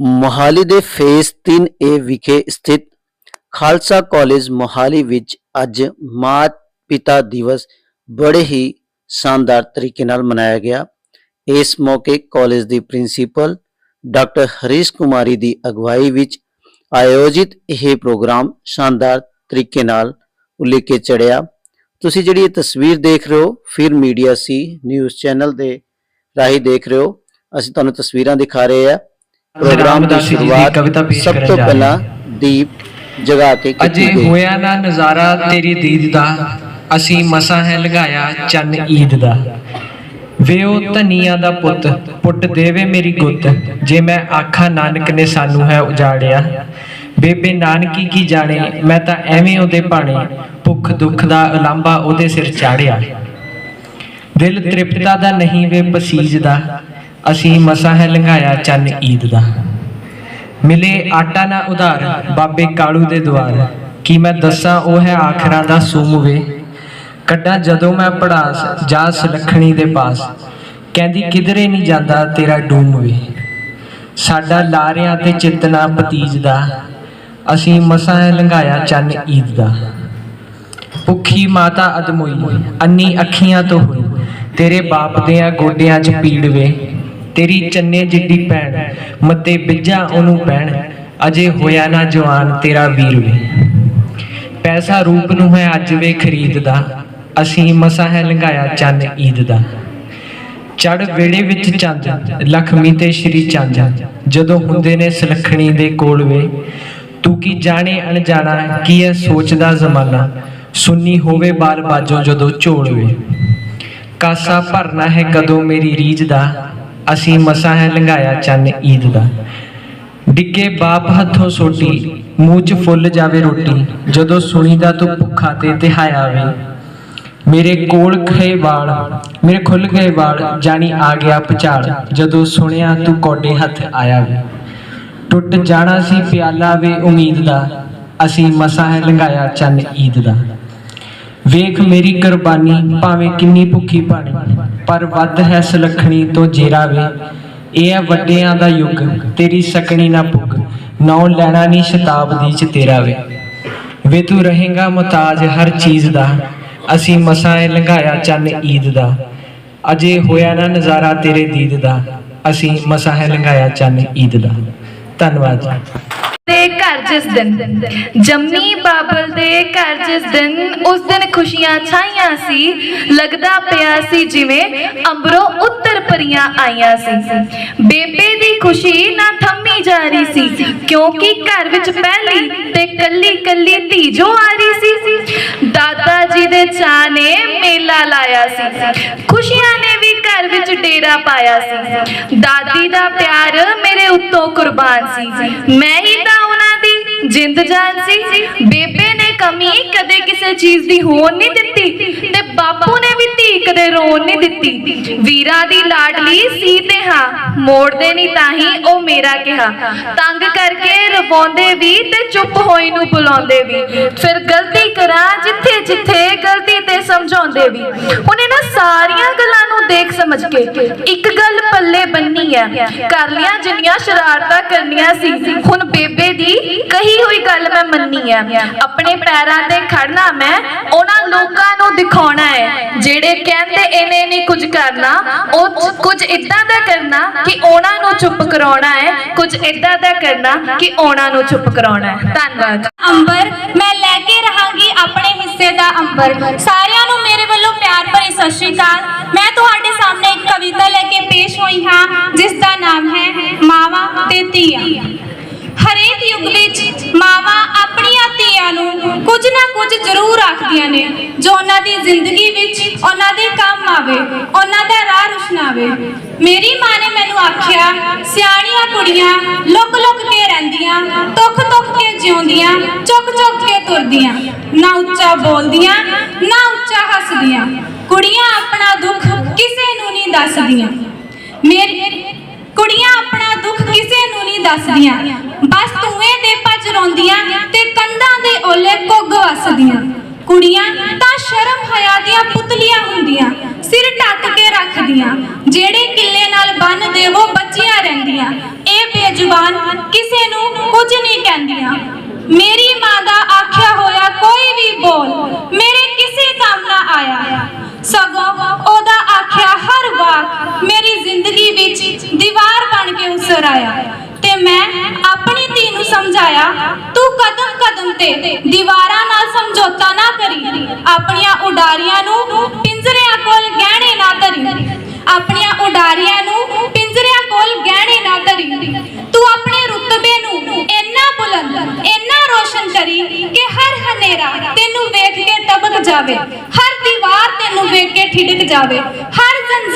ਮੋਹਾਲੀ ਦੇ face 3A ਵਿਖੇ ਸਥਿਤ ਖਾਲਸਾ ਕਾਲਜ ਮੋਹਾਲੀ ਵਿੱਚ ਅੱਜ ਮਾਤ ਪਿਤਾ ਦਿਵਸ ਬੜੇ ਹੀ ਸ਼ਾਨਦਾਰ ਤਰੀਕੇ ਨਾਲ ਮਨਾਇਆ ਗਿਆ। ਇਸ ਮੌਕੇ ਕਾਲਜ ਦੀ ਪ੍ਰਿੰਸੀਪਲ ਡਾਕਟਰ ਹਰੀਸ਼ ਕੁਮਾਰੀ ਦੀ ਅਗਵਾਈ ਵਿੱਚ ਆਯੋਜਿਤ ਇਹ ਪ੍ਰੋਗਰਾਮ ਸ਼ਾਨਦਾਰ ਤਰੀਕੇ ਨਾਲ ਉਲੀਕੇ ਚੜਿਆ ਤੁਸੀਂ ਜਿਹੜੀ ਇਹ ਤਸਵੀਰ ਦੇਖ ਰਹੇ ਹੋ, ਫਿਰ ਮੀਡੀਆ ਸੀ ਨਿਊਜ਼ ਚੈਨਲ ਦੇ ਰਾਹੀਂ ਦੇਖ ਰਹੇ ਹੋ। ਅਸੀਂ ਤੁਹਾਨੂੰ ਤਸਵੀਰਾਂ ਦਿਖਾ ਰਹੇ ਹਾਂ। ਪ੍ਰੋਗਰਾਮ ਦੀ ਸ਼ੁਰੂਆਤ ਕਵਿਤਾ ਪੇਸ਼ ਸਭ ਤੋਂ ਪਹਿਲਾਂ ਦੀਪ ਜਗਾ ਕੇ ਅਜੇ ਹੋਇਆ ਨਾ ਨਜ਼ਾਰਾ ਤੇਰੀ ਦੀਦ ਦਾ ਅਸੀਂ ਮਸਾਂ ਹੈ ਲਗਾਇਆ ਚੰਨ ਈਦ ਦਾ। ਵੇ ਉਹ ਧਨੀਆਂ ਦਾ ਪੁੱਤ ਪੁੱਟ ਦੇਵੇ ਮੇਰੀ ਗੁੱਤ ਜੇ ਮੈਂ ਆਖਾਂ ਨਾਨਕ ਨੇ ਸਾਨੂੰ ਹੈ ਉਜਾੜਿਆ। ਬੇਬੇ ਨਾਨਕੀ ਕੀ ਜਾਣੇ ਮੈਂ ਤਾਂ ਐਵੇਂ ਉਹਦੇ ਭਾਣੇ ਭੁੱਖ ਦੁੱਖ ਦਾ ਉਲਾਂਭਾ ਉਹਦੇ ਸਿਰ ਚਾੜਿਆ। ਦਿਲ ਤ੍ਰਿਪਤਾ ਦਾ ਨਹੀਂ ਵੇ ਪਸੀਜ ਦਾ ਅਸੀਂ ਮਸਾਂ ਹੈ ਲੰਘਾਇਆ ਚੰਨ ਈਦ ਦਾ। ਮਿਲੇ ਆਟਾ ਨਾ ਉਧਾਰ, ਬਾਬੇ ਕਾਲੂ ਦੇ ਦੁਆਰ ਕੀ ਮੈਂ ਦੱਸਾਂ ਉਹ ਹੈ ਆਖਰਾਂ ਦਾ ਸੂਮ ਵੇ ਕੱਢਾਂ ਜਦੋਂ ਮੈਂ ਪੜਾਸ ਜਾ ਸੁਲੱਖਣੀ ਦੇ ਪਾਸ। ਕਹਿੰਦੀ, ਕਿਧਰੇ ਨਹੀਂ ਜਾਂਦਾ ਤੇਰਾ ਡੂਮ ਵੇ ਸਾਡਾ ਲਾਰਿਆਂ ਤੇ ਚਿਤਨਾ ਪਤੀਜ ਦਾ। ਅਸੀਂ ਮਸਾਂ ਲੰਘਾਇਆ ਚੰਨ ਈਦ ਦਾ। ਭੁੱਖੀ ਮਾਤਾ ਅਦਮੋਈ, ਅੰਨੀ ਅੱਖੀਆਂ ਤੋਂ ਹੋਈ। ਤੇਰੇ ਬਾਪ ਦੇ ਗੋਡਿਆਂ 'ਚ ਪੀੜ ਵੇ। ਤੇਰੀ ਚੰਨੇ ਜਿੱਡੀ ਭੈਣ, ਮੱਤੇ ਬਿੱਜਾ ਉਹਨੂੰ ਪੈਣ ਅਜੇ ਹੋਇਆ ਨਾ ਜਵਾਨ ਤੇਰਾ ਵੀਰ ਵੇ। ਪੈਸਾ ਰੂਪ ਨੂੰ ਹੈ ਅੱਜ ਵੇ ਖਰੀਦਦਾ, ਅਸੀਂ ਮਸਾ ਹੈ ਲੰਘਾਇਆ ਚੰਨ ਈਦ ਦਾ। ਚੜ ਵੇੜੇ ਵਿੱਚ ਚੰਦ, ਲਖਮੀ ਤੇ ਸ਼੍ਰੀ ਚੰਦ, ਜਦੋਂ ਹੁੰਦੇ ਨੇ ਸੁਲੱਖਣੀ ਦੇ ਕੋਲ ਵੇ। ਤੂੰ ਕੀ ਜਾਣੇ ਅਣਜਾਣਾ ਕੀ ਹੈ ਸੋਚਦਾ ਜ਼ਮਾਨਾ, ਸੁੰਨੀ ਹੋਵੇ ਬਾਲ ਬਾਜੋ ਜਦੋਂ ਝੋਲ ਵੇ। ਕਾਸਾ ਭਰਨਾ ਹੈ ਕਦੋਂ ਮੇਰੀ ਰੀਝ ਦਾ ਅਸੀਂ ਮਸਾਂ ਹੈ ਲੰਘਾਇਆ ਚੰਨ ਈਦ ਦਾ। ਡਿੱਗੇ ਬਾਪ ਹੱਥੋਂ ਸੋਟੀ, ਮੂੰਹ 'ਚ ਫੁੱਲ ਜਾਵੇ ਰੋਟੀ, ਜਦੋਂ ਸੁਣੀਦਾ ਤੂੰ ਭੁੱਖਾ ਤੇ ਤਿਹਾਇਆ ਵੇ। ਮੇਰੇ ਕੋਲ ਖੇ ਵਾਲ, ਮੇਰੇ ਖੁੱਲ ਗਏ ਵਾਲ, ਜਾਣੀ ਆ ਗਿਆ ਪਚਾਲ, ਜਦੋਂ ਸੁਣਿਆ ਤੂੰ ਕੋਡੇ ਹੱਥ ਆਇਆ ਵੇ। ਟੁੱਟ ਜਾਣਾ ਸੀ ਪਿਆਲਾ ਵੇ ਉਮੀਦ ਦਾ, ਅਸੀਂ ਮਸਾਂ ਹੈ ਲੰਘਾਇਆ ਚੰਨ ਈਦ ਦਾ। ਵੇਖ ਮੇਰੀ ਕੁਰਬਾਨੀ ਭਾਵੇਂ ਕਿੰਨੀ ਭੁੱਖੀ ਪਾਣੀ ਪਰ ਵੱਧ ਹੈ ਸੁਲੱਖਣੀ ਤੋਂ ਜੇਰਾ ਵੇ। ਇਹ ਹੈ ਵੱਡਿਆਂ ਦਾ ਯੁੱਗ, ਤੇਰੀ ਸਕਣੀ ਨਾ ਪੁੱਗ ਨੌ ਲੈਣਾ ਨਹੀਂ ਸ਼ਤਾਬਦੀ ਚ ਤੇਰਾ ਵੇ। ਵੇ ਤੂੰ ਰਹੇਗਾ ਮੁਤਾਜ ਹਰ ਚੀਜ਼ ਦਾ, ਅਸੀਂ ਮਸਾਂ ਏ ਲੰਘਾਇਆ ਚੰਨ ਈਦ ਦਾ। ਅਜੇ ਹੋਇਆ ਨਾ ਨਜ਼ਾਰਾ ਤੇਰੇ ਦੀਦ ਦਾ, ਅਸੀਂ ਮਸਾਂ ਹੈ ਲੰਘਾਇਆ ਚੰਨ ਈਦ ਦਾ। ਧੰਨਵਾਦ ਜੀ। ਜਿਸ ਦਿਨ ਜੰਮੀ ਬਾਬਲ ਦੇ ਘਰ ਜਿਸ ਦਿਨ ਉਸ ਦਿਨ ਖੁਸ਼ੀਆਂ ਛਾਈਆਂ ਸੀ, ਲੱਗਦਾ ਪਿਆ ਸੀ ਜਿਵੇਂ ਅੰਬਰੋਂ ਉੱਤਰ ਪਰੀਆਂ ਆਈਆਂ ਸੀ। ਬੇਬੇ ਦੀ ਖੁਸ਼ੀ ਨਾ ਥੰਮੀ ਜਾ ਰਹੀ ਸੀ, ਕਿਉਂਕਿ ਘਰ ਵਿੱਚ ਪਹਿਲੀ ਤੇ ਕੱਲੀ ਕੱਲੀ ਧੀ ਜੋ ਆ ਰਹੀ ਸੀ। ਦਾਦਾ ਜੀ ਦੇ ਚਾਅ ਨੇ ਮੇਲਾ ਲਾਇਆ ਸੀ। ਖੁਸ਼ੀਆਂ ਨੇ ਵੀ ਘਰ ਵਿੱਚ ਡੇਰਾ ਪਾਇਆ ਸੀ। ਦਾਦੀ ਦਾ ਪਿਆਰ ਮੇਰੇ ਉੱਤੋਂ ਕੁਰਬਾਨ ਸੀ। ਮੈਂ ਹੀ ਤਾਂ ਜਿੰਦ ਜਾਨ ਸੀ। ਬੇਬੇ ਨੇ ਕਮੀ ਕਦੇ ਕਿਸੇ ਚੀਜ਼ ਦੀ ਹੋਣ ਨਹੀਂ ਦਿੱਤੀ ਤੇ ਬਾਪੂ ਨੇ ਵੀ ਧੀ ਕਦੇ ਰੋਣ ਨਹੀਂ ਦਿੱਤੀ। ਵੀਰਾਂ ਦੀ ਲਾਡਲੀ ਸੀ ਤੇ ਹਾਂ, ਮੋੜਦੇ ਨਹੀਂ ਤਾਂ ਹੀ ਉਹ ਮੇਰਾ ਕਿਹਾ। ਤੰਗ ਕਰਕੇ ਰਵਾਉਂਦੇ ਵੀ ਤੇ ਚੁੱਪ ਹੋਈ ਨੂੰ ਬੁਲਾਉਂਦੇ ਵੀ। ਫਿਰ ਗਲਤੀ ਕਰਾਂ ਜਿੱਥੇ ਜਿੱਥੇ ਗਲਤੀ ਤੇ ਸਮਝਾਉਂਦੇ ਵੀ। ਉਹਨੇ ਨਾ ਸਾਰੀਆਂ ਗੱਲਾਂ ਦੇਖ ਸਮਝ ਕੇ। ਇੱਕ ਗੱਲ ਪੱਲੇ ਬੰਨੀ ਆ। ਕਰ ਲਿਆ ਜਿੰਨੀਆਂ ਸ਼ਰਾਰਤਾਂ ਕਰਨੀਆਂ ਸੀ। ਹੁਣ ਬੇਬੇ ਦੀ ਕਹੀ ਹੋਈ ਗੱਲ ਮੈਂ ਮੰਨੀ ਆ। ਆਪਣੇ ਪੈਰਾਂ ਤੇ ਖੜਨਾ ਮੈਂ, ਉਹਨਾਂ ਲੋਕਾਂ ਨੂੰ ਦਿਖਾਉਣਾ ਹੈ ਜਿਹੜੇ ਕਹਿੰਦੇ ਇਹਨੇ ਨਹੀਂ ਕੁਝ ਕਰਨਾ, ਉਹ ਕੁਝ ਇਦਾਂ ਦਾ ਕਰਨਾ ਕਿ ਉਹਨਾਂ ਨੂੰ ਚੁੱਪ ਕਰਾਉਣਾ ਹੈ ਕੁਝ ਇਦਾਂ ਦਾ ਕਰਨਾ ਕਿ ਉਹਨਾਂ ਨੂੰ ਚੁੱਪ ਕਰਾਉਣਾ ਹੈ ਧੰਨਵਾਦ। ਅੰਬਰ, ਮੈਂ ਲੈ ਕੇ ਰਹਾਂਗੀ ਆਪਣੇ ਹਿੱਸੇ ਦਾ ਅੰਬਰ। ਸਾਰਿਆਂ ਨੂੰ ਵੱਲੋਂ ਪਿਆਰ ਭਰੀ ਸਤਿ ਸ਼੍ਰੀ ਅਕਾਲ। ਮੈਂ ਤੁਹਾਡੇ ਸਾਹਮਣੇ ਇੱਕ ਕਵਿਤਾ ਲੈ ਕੇ ਪੇਸ਼ ਹੋਈ ਹਾਂ ਜਿਸ ਦਾ ਨਾਮ ਹੈ ਮਾਵਾਂ ਤੇ ਧੀਆਂ। ਹਰੇਕ ਯੁੱਗ ਵਿੱਚ ਮਾਵਾਂ ਆਪਣੀਆਂ ਧੀਆਂ ਨੂੰ ਕੁਝ ਨਾ ਕੁਝ ਜ਼ਰੂਰ ਆਖਦੀਆਂ ਨੇ। ਜੋ ਉਹਨਾਂ ਦੀ ਜ਼ਿੰਦਗੀ ਵਿੱਚ ਉਹਨਾਂ ਦੇ ਕੰਮ ਆਵੇ, ਉਹਨਾਂ ਦਾ ਰਾਹ ਰੁਸ਼ਨਾਵੇ। ਮੇਰੀ ਮਾਂ ਨੇ ਮੈਨੂੰ ਆਖਿਆ, ਸਿਆਣੀਆਂ ਕੁੜੀਆਂ ਲੁਕ ਲੁਕ ਕੇ ਰਹਿੰਦੀਆਂ ਤੁਖ ਤੁਖ ਕੇ ਜਿਉਂਦੀਆਂ, ਚੁੱਕ ਚੁੱਕ ਕੇ ਤੁਰਦੀਆਂ। ਨਾ ਉੱਚਾ ਬੋਲਦੀਆਂ, ਨਾ ਉੱਚਾ ਹੱਸਦੀਆਂ। ਕੁੜੀਆਂ ਆਪਣਾ ਦੁੱਖ ਕਿਸੇ ਨੂੰ ਨਹੀਂ ਦੱਸਦੀਆਂ। ਮੇਰੀ ਕੁੜੀਆਂ ਆਪਣਾ ਦੁੱਖ ਕਿਸੇ ਨੂੰ ਨਹੀਂ ਦੱਸਦੀਆਂ। ਬਸ ਧੂਏ ਦੇ ਭੱਜ ਰੋਂਦੀਆਂ ਤੇ ਕੰਧਾਂ ਦੇ ਓਲੇ ਕੁੱਗ ਵਸਦੀਆਂ। ਕੁੜੀਆਂ ਤਾਂ ਸ਼ਰਮ ਹਯਾ ਦੀਆਂ ਪੁਤਲੀਆਂ ਹੁੰਦੀਆਂ, ਸਿਰ ਢੱਕ ਕੇ ਰੱਖਦੀਆਂ। ਜਿਹੜੇ ਕਿੱਲੇ ਨਾਲ ਬੰਨ ਦੇਵੋ ਬੱਚੀਆਂ ਰਹਿੰਦੀਆਂ। ਇਹ ਬੇਜ਼ੁਬਾਨ ਕਿਸੇ ਨੂੰ ਕੁਝ ਨਹੀਂ ਕਹਿੰਦੀਆਂ। ਮੇਰੀ ਮਾਂ ਦਾ ਆਖਿਆ ਹੋਇਆ ਕੋਈ ਵੀ ਬੋਲ ਮੇਰੇ ਕਿਸੇ ਕੰਮ ਨਾ ਆਇਆ। ਸਗੋਂ ਉਹਦਾ ਆਖਿਆ ਹਰ ਵਾਕ ਵਿੱਚ ਦੀਵਾਰ ਬਣ ਕੇ ਉਸਰ ਆਇਆ ਤੇ ਮੈਂ ਆਪਣੀ ਧੀ ਨੂੰ ਸਮਝਾਇਆ, ਤੂੰ ਕਦਮ ਕਦਮ ਤੇ ਦੀਵਾਰਾਂ ਨਾਲ ਸਮਝੌਤਾ ਨਾ ਕਰੀ। ਆਪਣੀਆਂ ਉਡਾਰੀਆਂ ਨੂੰ ਪਿੰਜਰਿਆਂ ਕੋਲ ਗਹਿਣੇ ਨਾ ਧਰੀ। ਆਪਣੀਆਂ ਉਡਾਰੀਆਂ ਨੂੰ ਪਿੰਜਰਿਆਂ ਕੋਲ ਗਹਿਣੇ ਨਾ ਧਰੀ। ਤੂੰ ਆਪਣੇ ਰੁਤਬੇ ਨੂੰ ਇੰਨਾ ਬੁਲੰਦ, ਇੰਨਾ ਰੋਸ਼ਨ ਕਰੀ ਕਿ ਹਰ ਹਨੇਰਾ ਤੈਨੂੰ ਵੇਖ ਕੇ ਤਬਕ ਜਾਵੇ, ਹਰ ਦੀਵਾਰ ਤੈਨੂੰ ਵੇਖ ਕੇ ਠਿੜਕ ਜਾਵੇ, ਹਰ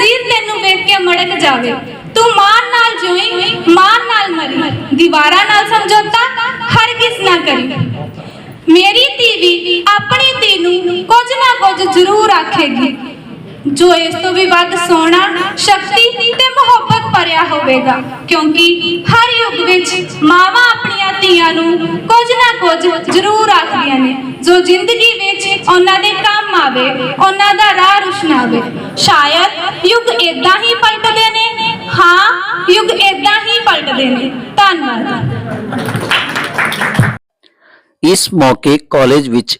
ਜ਼ੰਜੀਰ ਤੈਨੂੰ ਵੇਖ ਕੇ ਮੜਕ ਜਾਵੇ। ਤੂੰ ਮਾਨ ਨਾਲ ਜੋਈ ਮਾਨ ਨਾਲ ਮਰੀ। ਦੀਵਾਰਾਂ ਨਾਲ ਸਮਝੌਤਾ, ਹਰ ਕਿਸ ਨਾ ਕਰੀ। ਮੇਰੀ ਧੀ ਵੀ ਆਪਣੀ ਧੀ ਨੂੰ ਕੁਝ ਨਾ ਕੁਝ ਜ਼ਰੂਰ ਆਖੇਗੀ। ਜੋ ਇਸ ਤੋਂ ਵੀ ਵੱਧ ਸੋਹਣਾ, ਸ਼ਕਤੀ ਤੇ ਮੁਹੱਬਤ ਭਰਿਆ ਹੋਵੇਗਾ। ਕਿਉਂਕਿ ਹਰ ਯੁੱਗ ਵਿੱਚ ਮਾਵਾਂ ਆਪਣੀਆਂ ਧੀਆਂ ਨੂੰ ਕੁਝ ਨਾ ਕੁਝ ਜ਼ਰੂਰ ਆਖਦੀਆਂ ਨੇ। ਜੋ ਜ਼ਿੰਦਗੀ ਵਿੱਚ ਉਹਨਾਂ ਦੇ ਕੰਮ ਆਵੇ, ਉਹਨਾਂ ਦਾ ਰਾਹ ਰੁਸ਼ਨਾਵੇ ਸ਼ਾਇਦ ਯੁੱਗ ਇਦਾਂ ਹੀ ਪਲਟਦੇ ਨੇ। ਹਾਂ, ਯੁੱਗ ਇਦਾਂ ਹੀ ਪਲਟਦੇ ਨੇ। ਧੰਨਵਾਦ। ਇਸ ਮੌਕੇ ਕਾਲਜ ਵਿੱਚ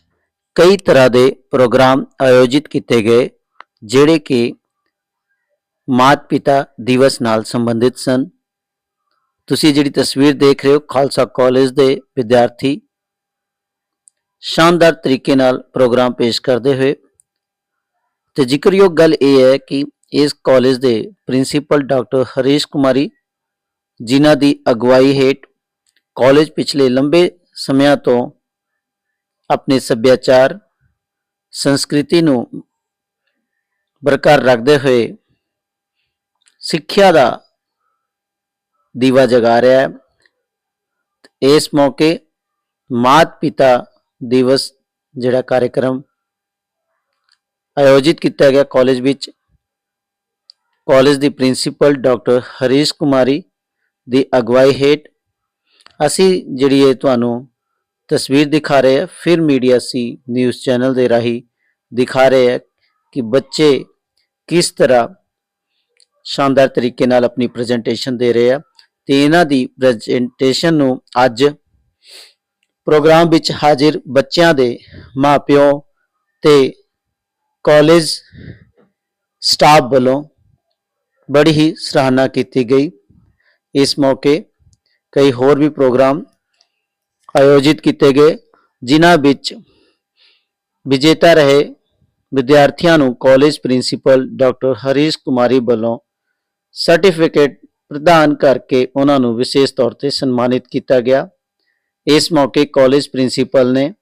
ਕਈ ਤਰ੍ਹਾਂ ਦੇ ਪ੍ਰੋਗਰਾਮ ਆਯੋਜਿਤ ਕੀਤੇ ਗਏ, ਜਿਹੜੇ ਕਿ ਮਾਤ ਪਿਤਾ ਦਿਵਸ ਨਾਲ ਸੰਬੰਧਿਤ ਸਨ। ਤੁਸੀਂ ਜਿਹੜੀ ਤਸਵੀਰ ਦੇਖ ਰਹੇ ਹੋ, ਖਾਲਸਾ ਕਾਲਜ ਦੇ ਵਿਦਿਆਰਥੀ ਸ਼ਾਨਦਾਰ ਤਰੀਕੇ ਨਾਲ ਪ੍ਰੋਗਰਾਮ ਪੇਸ਼ ਕਰਦੇ ਹੋਏ। ਤੇ ਜ਼ਿਕਰਯੋਗ ਗੱਲ ਇਹ ਹੈ ਕਿ ਇਸ ਕਾਲਜ ਦੇ ਪ੍ਰਿੰਸੀਪਲ ਡਾਕਟਰ ਹਰੀਸ਼ ਕੁਮਾਰੀ ਜਿਨ੍ਹਾਂ ਦੀ ਅਗਵਾਈ ਹੇਠ ਕਾਲਜ ਪਿਛਲੇ ਲੰਬੇ ਸਮਿਆਂ ਤੋਂ ਆਪਣੇ ਸੱਭਿਆਚਾਰ, ਸੰਸਕ੍ਰਿਤੀ ਨੂੰ ਬਰਕਰਾਰ ਰੱਖਦੇ ਹੋਏ ਸਿੱਖਿਆ ਦਾ ਦੀਵਾ ਜਗਾ ਰਿਹਾ ਹੈ। ਇਸ ਮੌਕੇ ਮਾਤ ਪਿਤਾ ਦਿਵਸ ਜਿਹੜਾ ਕਾਰਜਕ੍ਰਮ ਆਯੋਜਿਤ ਕੀਤਾ ਗਿਆ ਕਾਲਜ ਵਿੱਚ, ਕਾਲਜ ਦੀ ਪ੍ਰਿੰਸੀਪਲ ਡਾਕਟਰ ਹਰੀਸ਼ ਕੁਮਾਰੀ ਦੀ ਅਗਵਾਈ ਹੇਠ ਅਸੀਂ ਜਿਹੜੀ ਇਹ ਤੁਹਾਨੂੰ ਤਸਵੀਰ ਦਿਖਾ ਰਹੇ ਹਾਂ, ਫਿਰ ਮੀਡੀਆ ਸੀ ਨਿਊਜ਼ ਚੈਨਲ ਦੇ ਰਾਹੀਂ ਦਿਖਾ ਰਹੇ ਹੈ ਕਿ ਬੱਚੇ ਕਿਸ ਤਰ੍ਹਾਂ ਸ਼ਾਨਦਾਰ ਤਰੀਕੇ ਨਾਲ ਆਪਣੀ ਪ੍ਰੈਜੈਂਟੇਸ਼ਨ ਦੇ ਰਹੇ ਆ ਤੇ ਇਹਨਾਂ ਦੀ ਪ੍ਰੈਜੈਂਟੇਸ਼ਨ ਨੂੰ ਅੱਜ ਪ੍ਰੋਗਰਾਮ ਵਿੱਚ ਹਾਜ਼ਰ ਬੱਚਿਆਂ ਦੇ ਮਾਪਿਓ ਤੇ ਕਾਲਜ ਸਟਾਫ ਵੱਲੋਂ ਬੜੀ ਹੀ ਸਰਾਹਨਾ ਕੀਤੀ ਗਈ। ਇਸ ਮੌਕੇ ਕਈ ਹੋਰ ਵੀ ਪ੍ਰੋਗਰਾਮ ਆਯੋਜਿਤ ਕੀਤੇ ਗਏ, ਜਿਨ੍ਹਾਂ ਵਿੱਚ ਵਿਜੇਤਾ ਰਹੇ ਵਿਦਿਆਰਥੀਆਂ ਨੂੰ college principal doctor Harish Kumari ਵੱਲੋਂ ਸਰਟੀਫਿਕੇਟ ਪ੍ਰਦਾਨ ਕਰਕੇ ਉਹਨਾਂ ਨੂੰ ਵਿਸ਼ੇਸ਼ ਤੌਰ ਤੇ ਸਨਮਾਨਿਤ ਕੀਤਾ ਗਿਆ। ਇਸ ਮੌਕੇ ਕਾਲਜ ਪ੍ਰਿੰਸੀਪਲ ਨੇ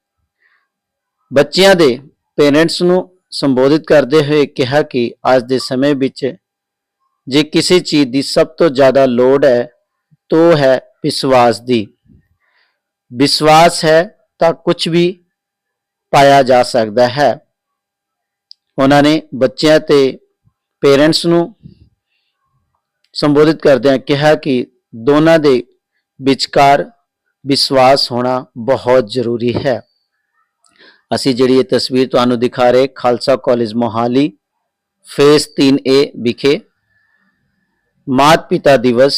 ਬੱਚਿਆਂ ਦੇ ਪੇਰੈਂਟਸ ਨੂੰ ਸੰਬੋਧਿਤ ਕਰਦੇ ਹੋਏ ਕਿਹਾ ਕਿ ਅੱਜ ਦੇ ਸਮੇਂ ਵਿੱਚ ਜੇ ਕਿਸੇ ਚੀਜ਼ ਦੀ ਸਭ ਤੋਂ ਜ਼ਿਆਦਾ ਲੋੜ ਹੈ, ਤੋ ਹੈ ਵਿਸ਼ਵਾਸ ਦੀ। ਵਿਸ਼ਵਾਸ ਹੈ ਤਾਂ ਕੁਝ ਵੀ ਪਾਇਆ ਜਾ ਸਕਦਾ ਹੈ। ਉਹਨਾਂ ਨੇ ਬੱਚਿਆਂ ਤੇ ਪੇਰੈਂਟਸ ਨੂੰ ਸੰਬੋਧਿਤ ਕਰਦਿਆਂ ਕਿਹਾ ਕਿ ਦੋਨਾਂ ਦੇ ਵਿਚਕਾਰ ਵਿਸ਼ਵਾਸ ਹੋਣਾ ਬਹੁਤ ਜ਼ਰੂਰੀ ਹੈ। ਅਸੀਂ ਜਿਹੜੀ ਇਹ ਤਸਵੀਰ ਤੁਹਾਨੂੰ ਦਿਖਾ ਰਹੇ, Khalsa college Mohali face 3A ਵਿਖੇ ਮਾਤ ਪਿਤਾ ਦਿਵਸ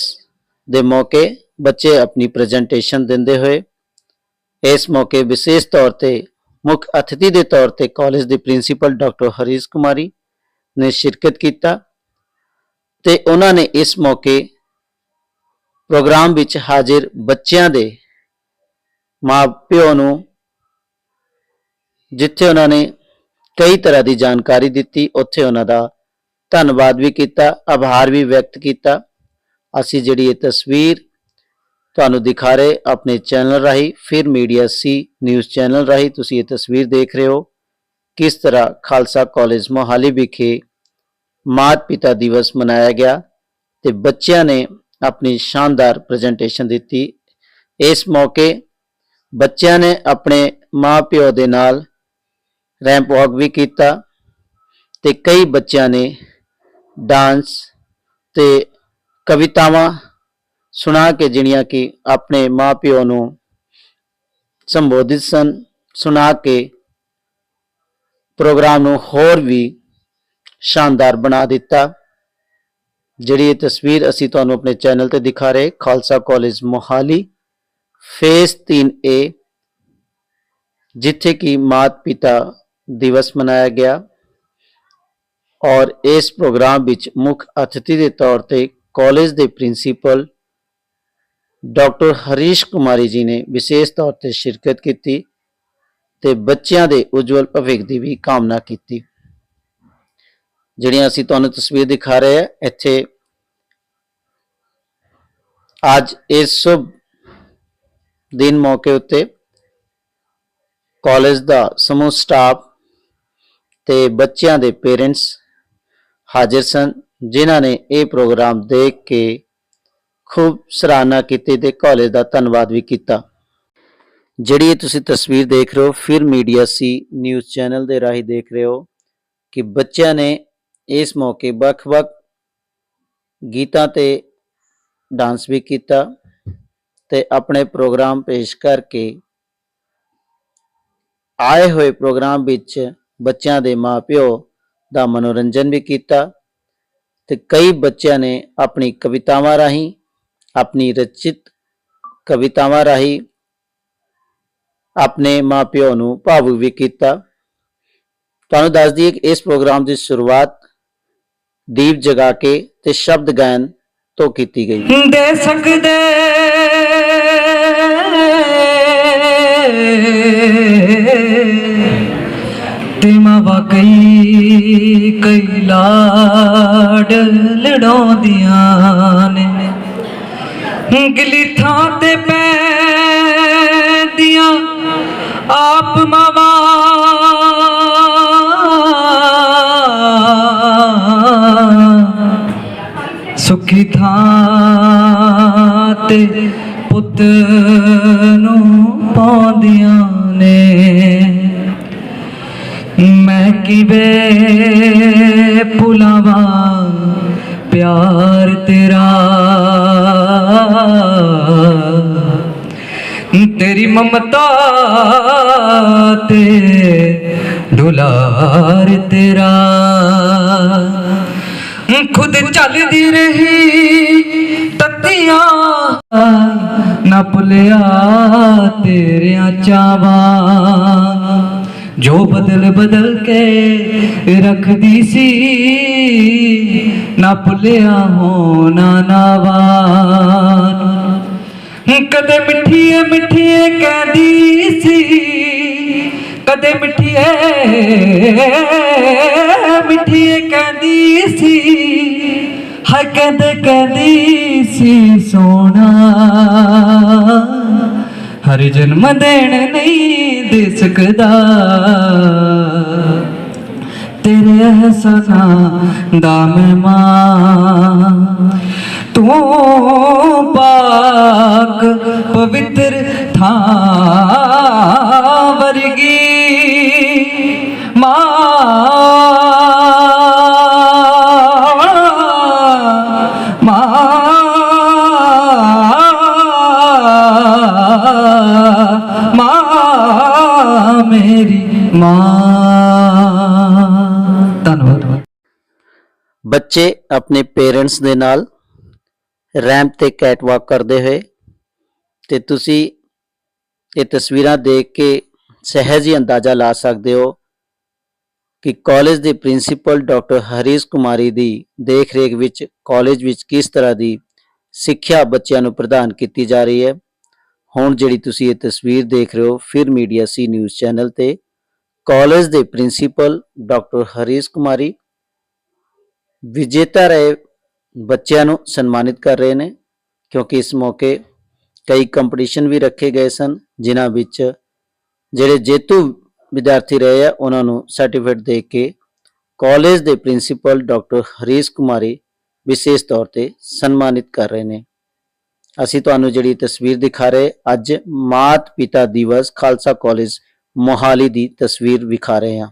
ਦੇ ਮੌਕੇ ਬੱਚੇ ਆਪਣੀ ਪ੍ਰੈਜੈਂਟੇਸ਼ਨ ਦਿੰਦੇ ਹੋਏ, ਇਸ ਮੌਕੇ ਵਿਸ਼ੇਸ਼ ਤੌਰ ਤੇ ਮੁੱਖ ਅਤਿਥੀ ਦੇ ਤੌਰ ਤੇ ਕਾਲਜ ਦੇ ਪ੍ਰਿੰਸੀਪਲ ਡਾਕਟਰ ਹਰੀਸ਼ ਕੁਮਾਰੀ ਨੇ ਸ਼ਿਰਕਤ ਕੀਤਾ ਤੇ ਉਹਨਾਂ ਨੇ ਇਸ ਮੌਕੇ ਪ੍ਰੋਗਰਾਮ ਵਿੱਚ ਹਾਜ਼ਰ ਬੱਚਿਆਂ ਦੇ ਮਾਪਿਓ ਨੂੰ, ਜਿੱਥੇ ਉਹਨਾਂ ਨੇ ਕਈ ਤਰ੍ਹਾਂ ਦੀ ਜਾਣਕਾਰੀ ਦਿੱਤੀ, ਉੱਥੇ ਉਹਨਾਂ ਦਾ ਧੰਨਵਾਦ ਵੀ ਕੀਤਾ, ਆਭਾਰ ਵੀ ਵਿਅਕਤ ਕੀਤਾ। ਅਸੀਂ ਜਿਹੜੀ ਇਹ ਤਸਵੀਰ ਤੁਹਾਨੂੰ ਦਿਖਾ ਰਹੇ, ਆਪਣੇ ਚੈਨਲ ਰਾਹੀਂ, ਫਿਰ ਮੀਡੀਆ ਸੀ ਨਿਊਜ਼ ਚੈਨਲ ਰਾਹੀਂ ਤੁਸੀਂ ਇਹ ਤਸਵੀਰ ਦੇਖ ਰਹੇ ਹੋ। ਕਿਸ ਤਰ੍ਹਾਂ ਖਾਲਸਾ ਕਾਲਜ ਮੋਹਾਲੀ ਵਿਖੇ ਮਾਤ ਪਿਤਾ ਦਿਵਸ ਮਨਾਇਆ ਗਿਆ ਤੇ ਬੱਚਿਆਂ ਨੇ ਆਪਣੀ ਸ਼ਾਨਦਾਰ ਪ੍ਰੈਜੈਂਟੇਸ਼ਨ ਦਿੱਤੀ। ਇਸ ਮੌਕੇ ਬੱਚਿਆਂ ਨੇ ਆਪਣੇ ਮਾਪਿਓ ਦੇ ਨਾਲ ਰੈਂਪ ਵਾਕ ਵੀ ਕੀਤਾ ਤੇ ਕਈ ਬੱਚਿਆਂ ਨੇ ਡਾਂਸ ਤੇ ਕਵਿਤਾਵਾਂ ਸੁਣਾ ਕੇ ਜਿਹੜੀਆਂ ਕਿ ਆਪਣੇ ਮਾਪਿਓ ਨੂੰ ਸੰਬੋਧਿਤ ਸਨ, ਸੁਣਾ ਕੇ ਪ੍ਰੋਗਰਾਮ ਨੂੰ ਹੋਰ ਵੀ ਸ਼ਾਨਦਾਰ ਬਣਾ ਦਿੱਤਾ। ਜਿਹੜੀ ਇਹ ਤਸਵੀਰ ਅਸੀਂ ਤੁਹਾਨੂੰ ਆਪਣੇ ਚੈਨਲ ਤੇ ਦਿਖਾ ਰਹੇ, Khalsa college Mohali. Face 3A ਜਿੱਥੇ ਕਿ ਮਾਤ ਪਿਤਾ ਦਿਵਸ ਮਨਾਇਆ ਗਿਆ ਔਰ ਇਸ ਪ੍ਰੋਗਰਾਮ ਵਿੱਚ ਮੁੱਖ ਅਤਿਥੀ ਦੇ ਤੌਰ ਤੇ ਕਾਲਜ ਦੇ ਪ੍ਰਿੰਸੀਪਲ ਡਾਕਟਰ ਹਰੀਸ਼ ਕੁਮਾਰੀ ਜੀ ਨੇ ਵਿਸ਼ੇਸ਼ ਤੌਰ ਤੇ ਸ਼ਿਰਕਤ ਕੀਤੀ ਤੇ ਬੱਚਿਆਂ ਦੇ ਉਜਵਲ ਭਵਿੱਖ ਦੀ ਵੀ ਕਾਮਨਾ ਕੀਤੀ। ਜਿਹੜੀਆਂ ਅਸੀਂ ਤੁਹਾਨੂੰ ਤਸਵੀਰ ਦਿਖਾ ਰਹੇ ਹਾਂ, ਇੱਥੇ ਅੱਜ ਇਸ ਸ਼ੁਭ ਦਿਨ ਮੌਕੇ ਉੱਤੇ ਕਾਲਜ ਦਾ ਸਮੂਹ ਸਟਾਫ ਤੇ ਬੱਚਿਆਂ ਦੇ ਪੇਰੈਂਟਸ ਹਾਜ਼ਰ ਸਨ, ਜਿਨ੍ਹਾਂ ਨੇ ਇਹ ਪ੍ਰੋਗਰਾਮ ਦੇਖ ਕੇ ਖੂਬ ਸਰਾਹਨਾ ਕੀਤੀ ਤੇ ਕਾਲਜ ਦਾ ਧੰਨਵਾਦ ਵੀ ਕੀਤਾ। ਜਿਹੜੀ ਇਹ ਤੁਸੀਂ ਤਸਵੀਰ ਦੇਖ ਰਹੇ ਹੋ, ਫਿਰ ਮੀਡੀਆ ਸੀ ਨਿਊਜ਼ ਚੈਨਲ ਦੇ ਰਾਹੀਂ ਦੇਖ ਰਹੇ ਹੋ ਕਿ ਬੱਚਿਆਂ ਨੇ ਇਸ ਮੌਕੇ ਵੱਖ-ਵੱਖ ਗੀਤਾਂ ਤੇ ਡਾਂਸ ਵੀ ਕੀਤਾ। ਤੇ ਆਪਣੇ ਪ੍ਰੋਗਰਾਮ ਪੇਸ਼ ਕਰਕੇ ਆਏ ਹੋਏ ਪ੍ਰੋਗਰਾਮ ਵਿੱਚ ਬੱਚਿਆਂ ਦੇ ਮਾਪਿਓ ਦਾ ਮਨੋਰੰਜਨ ਵੀ ਕੀਤਾ ਤੇ ਕਈ ਬੱਚਿਆਂ ਨੇ ਆਪਣੀ ਕਵਿਤਾਵਾਂ ਰਾਹੀਂ, ਆਪਣੀ ਰਚਿਤ ਕਵਿਤਾਵਾਂ ਰਾਹੀਂ ਆਪਣੇ ਮਾਪਿਓ ਨੂੰ ਭਾਵੁਕ ਵੀ ਕੀਤਾ। ਤੁਹਾਨੂੰ ਦੱਸ ਦਈਏ ਕਿ ਇਸ ਪ੍ਰੋਗਰਾਮ ਦੀ ਸ਼ੁਰੂਆਤ ਦੀਪ ਜਗਾ ਕੇ ਤੇ ਸ਼ਬਦ ਗਾਇਨ ਤੋਂ ਕੀਤੀ ਗਈ। ਦੇ ਸਕਦੇ ਤੇ ਮਾਂ ਕਈ ਕਈ ਲਾਡ ਲੜਾਉਂਦੀਆਂ ਨੇ। ਗਿਲੀ ਥਾਂ ਤੇ ਪੈਂਦੀਆਂ ਆਪ ਮਾਵਾਂ। ਸੁਖੀ ਥਾਂ ਤੇ ਪੁੱਤ ਨੂੰ ਪਾਉਂਦੀਆਂ ਨੇ। ਮੈਂ ਕਿਵੇਂ ਭੁਲਾਵਾਂ ਪਿਆਰ ਤੇਰਾ? ਤੇਰੀ ਮਮਤਾ ਤੇ ਦੁਲਾਰ ਤੇਰਾ। ਖੁਦ ਚੱਲਦੀ ਰਹੀ ਤੱਤੀਆਂ। ਨਾ ਭੁੱਲਿਆ ਤੇਰਿਆਂ ਚਾਵਾਂ। ਜੋ ਬਦਲ ਬਦਲ ਕੇ ਰੱਖਦੀ ਸੀ, ਨਾ ਭੁੱਲਿਆ ਹੋਣਾ ਨਾਵਾ। ਕਦੇ ਮਿੱਠੀਏ ਮਿੱਠੀਏ ਕਹਿੰਦੀ ਸੀ, ਕਦੇ ਮਿੱਠੀਏ ਮਿੱਠੀਏ ਕਹਿੰਦੀ ਸੀ, ਹਾਏ ਕਹਿੰਦੇ ਕਹਿੰਦੀ ਸੀ ਸੋਨਾ। ਹਰ ਜਨਮ ਦੇਣ ਨਹੀਂ ਦੇ ਸਕਦਾ। ਤੇਰੇ ਅਹਿਸਾਨਾਂ ਦਾ ਮਹਿਮਾਨ ਤੂੰ ਪਾਕ ਪਵਿੱਤਰ ਥਾਂ ਬੱਚੇ ਆਪਣੇ ਪੇਰੈਂਟਸ ਦੇ ਨਾਲ ਰੈਂਪ ਤੇ ਕੈਟਵਾਕ ਕਰਦੇ ਹੋਏ ਤੇ ਤੁਸੀਂ ਇਹ ਤਸਵੀਰਾਂ ਦੇਖ ਕੇ ਸਹਿਜ ਹੀ ਅੰਦਾਜ਼ਾ ਲਾ ਸਕਦੇ ਹੋ ਕਿ ਕਾਲਜ ਦੇ ਪ੍ਰਿੰਸੀਪਲ ਡਾਕਟਰ ਹਰੀਸ਼ ਕੁਮਾਰੀ ਦੀ ਦੇਖ-ਰੇਖ ਵਿੱਚ ਕਾਲਜ ਵਿੱਚ ਕਿਸ ਤਰ੍ਹਾਂ ਦੀ ਸਿੱਖਿਆ ਬੱਚਿਆਂ ਨੂੰ ਪ੍ਰਦਾਨ ਕੀਤੀ ਜਾ ਰਹੀ ਹੈ। ਹੁਣ ਜਿਹੜੀ ਤੁਸੀਂ ਇਹ ਤਸਵੀਰ ਦੇਖ ਰਹੇ ਹੋ, ਫਿਰ ਮੀਡੀਆ ਸੀ ਨਿਊਜ਼ ਚੈਨਲ ਤੇ ਕਾਲਜ ਦੇ ਪ੍ਰਿੰਸੀਪਲ ਡਾਕਟਰ ਹਰੀਸ਼ ਕੁਮਾਰੀ ਵਿਜੇਤਾ ਰਹੇ ਬੱਚਿਆਂ ਨੂੰ ਸਨਮਾਨਿਤ ਕਰ ਰਹੇ ਨੇ, ਕਿਉਂਕਿ ਇਸ ਮੌਕੇ ਕਈ ਕੰਪੀਟੀਸ਼ਨ ਵੀ ਰੱਖੇ ਗਏ ਸਨ, ਜਿਨ੍ਹਾਂ ਵਿੱਚ ਜਿਹੜੇ ਜੇਤੂ ਵਿਦਿਆਰਥੀ ਰਹੇ ਆ, ਉਹਨਾਂ ਨੂੰ ਸਰਟੀਫਿਕੇਟ ਦੇ ਕੇ ਕਾਲਜ ਦੇ ਪ੍ਰਿੰਸੀਪਲ ਡਾਕਟਰ ਹਰੀਸ਼ ਕੁਮਾਰੀ ਵਿਸ਼ੇਸ਼ ਤੌਰ ਤੇ ਸਨਮਾਨਿਤ ਕਰ ਰਹੇ ਨੇ। ਅਸੀਂ ਤੁਹਾਨੂੰ ਜਿਹੜੀ ਤਸਵੀਰ ਦਿਖਾ ਰਹੇ, ਅੱਜ ਮਾਤ ਪਿਤਾ ਦਿਵਸ ਖਾਲਸਾ ਕਾਲਜ ਮੋਹਾਲੀ ਦੀ ਤਸਵੀਰ ਵਿਖਾ ਰਹੇ ਹਾਂ।